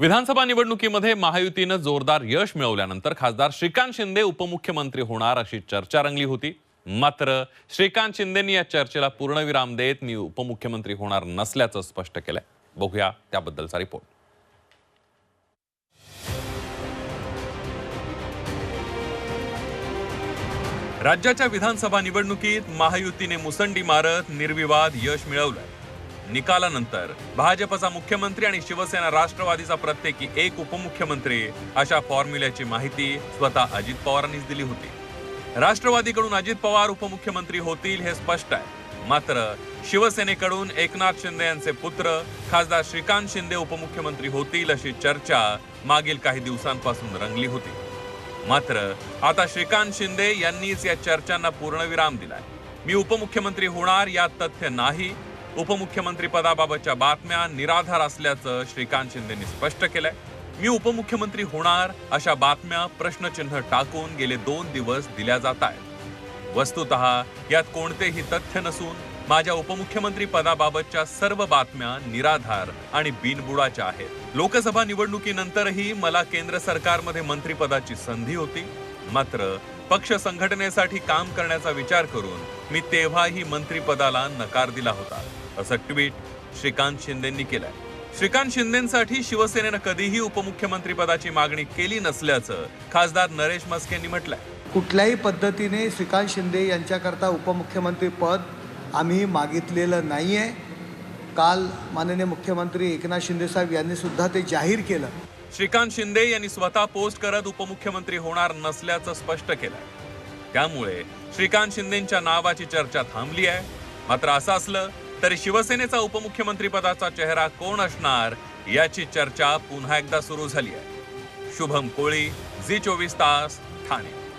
विधानसभा निवडणुकीमध्ये महायुतीनं जोरदार यश मिळवल्यानंतर खासदार श्रीकांत शिंदे उपमुख्यमंत्री होणार अशी चर्चा रंगली होती. मात्र श्रीकांत शिंदेनी या चर्चेला पूर्णविराम देत मी उपमुख्यमंत्री होणार नसल्याचं स्पष्ट केलंय. बघूया त्याबद्दलचा रिपोर्ट. राज्याच्या विधानसभा निवडणुकीत महायुतीने मुसंडी मारत निर्विवाद यश मिळवलंय. निकालानंतर भाजपचा मुख्यमंत्री आणि शिवसेना राष्ट्रवादीचा प्रत्येकी एक उपमुख्यमंत्री अशा फॉर्म्युल्याची माहिती स्वतः अजित पवारांनीच दिली होती. राष्ट्रवादीकडून अजित पवार उपमुख्यमंत्री होतील हे स्पष्ट आहे. मात्र शिवसेनेकडून एकनाथ शिंदे यांचे पुत्र खासदार श्रीकांत शिंदे उपमुख्यमंत्री होतील अशी चर्चा मागील काही दिवसांपासून रंगली होती. मात्र आता श्रीकांत शिंदे यांनीच या चर्चांना पूर्णविराम दिलाय. मी उपमुख्यमंत्री होणार यात तथ्य नाही उपमुख्यमंत्रीपदाबाबतच्या बातम्या निराधार असल्याचं श्रीकांत शिंदेनी स्पष्ट केलंय. मी उपमुख्यमंत्री होणार अशा बातम्या प्रश्नचिन्ह टाकून गेले दोन दिवस दिल्या जात आहेत वस्तुत यात कोणतेही तथ्य नसून माझ्या उपमुख्यमंत्री पदाबाबतच्या सर्व बातम्या निराधार आणि बिनबुडाच्या आहेत. लोकसभा निवडणुकीनंतरही मला केंद्र सरकारमध्ये मंत्रिपदाची संधी होती. मात्र पक्ष संघटनेसाठी काम करण्याचा विचार करून मी तेव्हाही मंत्रीपदाला नकार दिला होता असं ट्विट श्रीकांत शिंदेंनी केलंय. श्रीकांत शिंदेसाठी शिवसेनेनं कधीही उपमुख्यमंत्री पदाची मागणी केली नसल्याचं खासदार नरेश मस्केंनी म्हटलंय. कुठल्याही पद्धतीने श्रीकांत शिंदे यांच्याकरता उपमुख्यमंत्री पद आम्ही मागितलेलं नाही आहे काल माननीय मुख्यमंत्री एकनाथ शिंदे साहेब यांनी सुद्धा ते जाहीर केलं. श्रीकांत शिंदे यांनी स्वतः पोस्ट करत उपमुख्यमंत्री होणार नसल्याचं स्पष्ट केलंय. त्यामुळे श्रीकांत शिंदेच्या नावाची चर्चा थांबली आहे. मात्र असं असलं तरी शिवसेनेचा उपमुख्यमंत्री पदाचा चेहरा कोण असणार याची चर्चा पुन्हा एकदा सुरू झाली आहे. शुभम कोळी झी चोवीस तास ठाणे.